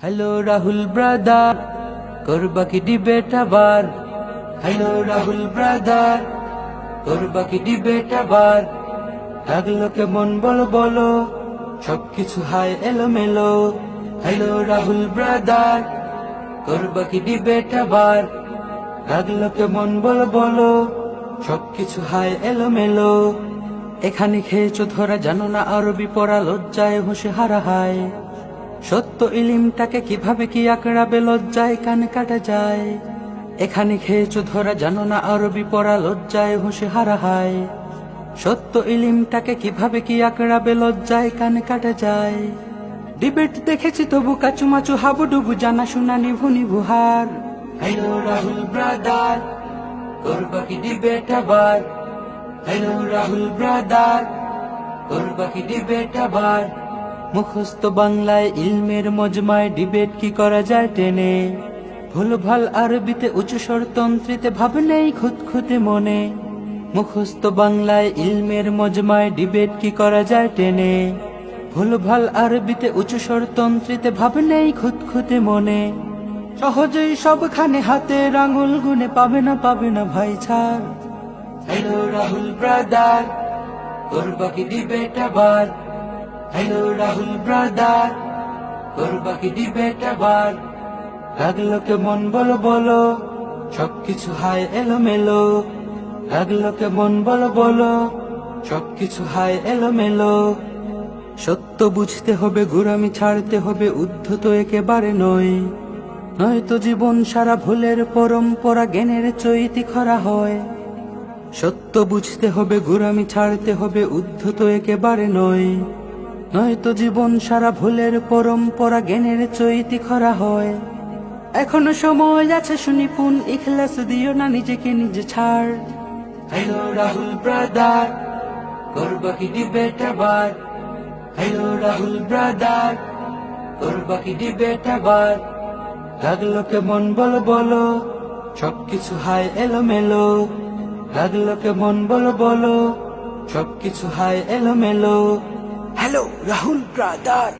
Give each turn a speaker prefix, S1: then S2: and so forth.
S1: Hello Rahul brother করবা কি debate আবার হ্যালো রাহুল ব্রাদার করবা কি ডিবেট আবার লাগল কেমন বলো বলো সবকিছু হায় এলো মেলো হ্যালো রাহুল ব্রাদার করবা কি ডিবেট আবার লাগল কেমন বলো বলো সবকিছু হায় এলো মেলো এখানে খেয়েছো ধরা জানো না আরবি পড়া লজ্জায় হুঁশে হারা হায় সত্য ইলিমটাকে কীভাবে কি আঁকড়াবে, লজ্জায় কান কাটা যায়। এখানে খেয়েছো, ধরা জানো না, আরবি পড়া লজ্জায় হুঁশে হারা হায়। সত্য ইলিমটাকে কীভাবে কি আঁকড়াবে, লজ্জায় কান কাটা যায়। ডিবেট দেখেছি তবু কাচুমাচু হাবুডুবু জানা শোনা নিভু নিভু হ্যালো রাহুল ব্রাদার, করবা কি ডিবেট আবার? হ্যালো রাহুল ব্রাদার, করবা কি ডিবেট আবার? মুখস্থ বাংলায় ইলমের মজমায় ডিবেট কি করা যায় টেনে? ভুল ভালো আরবিতে উঁচু স্বরতন্ত্রীতে ভাব নেই খুঁতখুঁতে মনে। মুখস্থ বাংলায় ইলমের মজমায় ডিবেট কি করা যায় টেনে? ভুল ভালো আরবিতে উঁচু স্বরতন্ত্রীতে ভাব নেই খুঁতখুঁতে মনে। সহজেই সবখানে হাতে রাঙুল গুনে পাবে না পাবে না ভাই ছাড়। হ্যালো রাহুল ব্রাদার করবা কি ডিবেট আবার। হ্যালো রাহুল ব্রাদার করবা কি ডিবেট আবার? লাগল কেমন বলো বলো? সবকিছু হায় এলো মেলো লাগল কেমন বলো বলো? সবকিছু হায় এলো মেলো সত্য বুঝতে হবে গুরামি ছাড়তে হবে উদ্ধত একেবারে নয় নয়তো জীবন সারা ভুলের পরম্পরা জ্ঞানের চৈতি খরা হয়। সত্য বুঝতে হবে গুরামি ছাড়তে হবে উদ্ধত একেবারে নয় নয়তো জীবন সারা ভুলের পরম্পরা জ্ঞানের চৈতি খরা হয়। এখনও সময় আছে শুনিপুন ইখলাস দিও না নিজেকে নিজে ছাড়। হ্যালো রাহুল ব্রাদার, করবা কি ডিবেট আবার হ্যালো রাহুল ব্রাদার, করবা কি ডিবেট আবার লাগল কেমন বলো বলো, সবকিছু হায় এলো মেলো লাগল কেমন বলো বলো, সবকিছু হায় এলো মেলো হ্যালো রাহুল ব্রাদার।